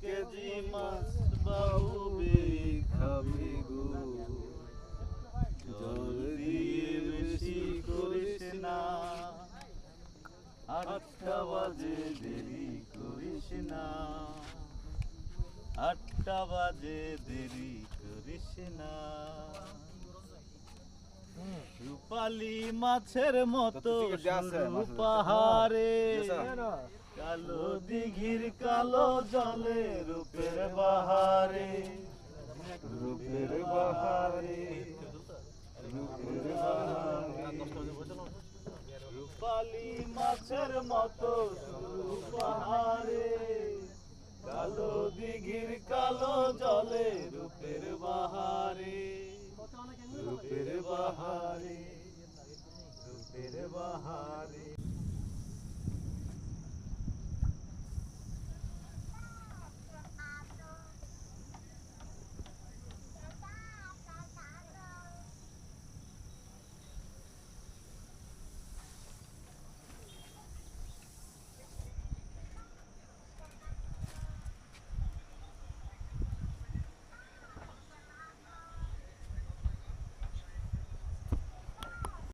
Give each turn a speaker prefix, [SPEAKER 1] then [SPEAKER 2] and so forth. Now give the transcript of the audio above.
[SPEAKER 1] KG মাছ বাবুবে খাবে গো। জল দিয়ে বেশি করিস না। আটটা বাজে দেরি করিস না। আটটা বাজে দেরি করিস না। রূপালি মাছের মতো পাহাড়ে। কালো দিঘির কালো জলে রূপের বাহারে রূপের বাহারে রূপের বাহারে। রূপালি মাছের মতো পাহাড়ে কালো দিঘির কালো জলে রূপের বাহারে রূপের বাহারে রূপের বাহারে।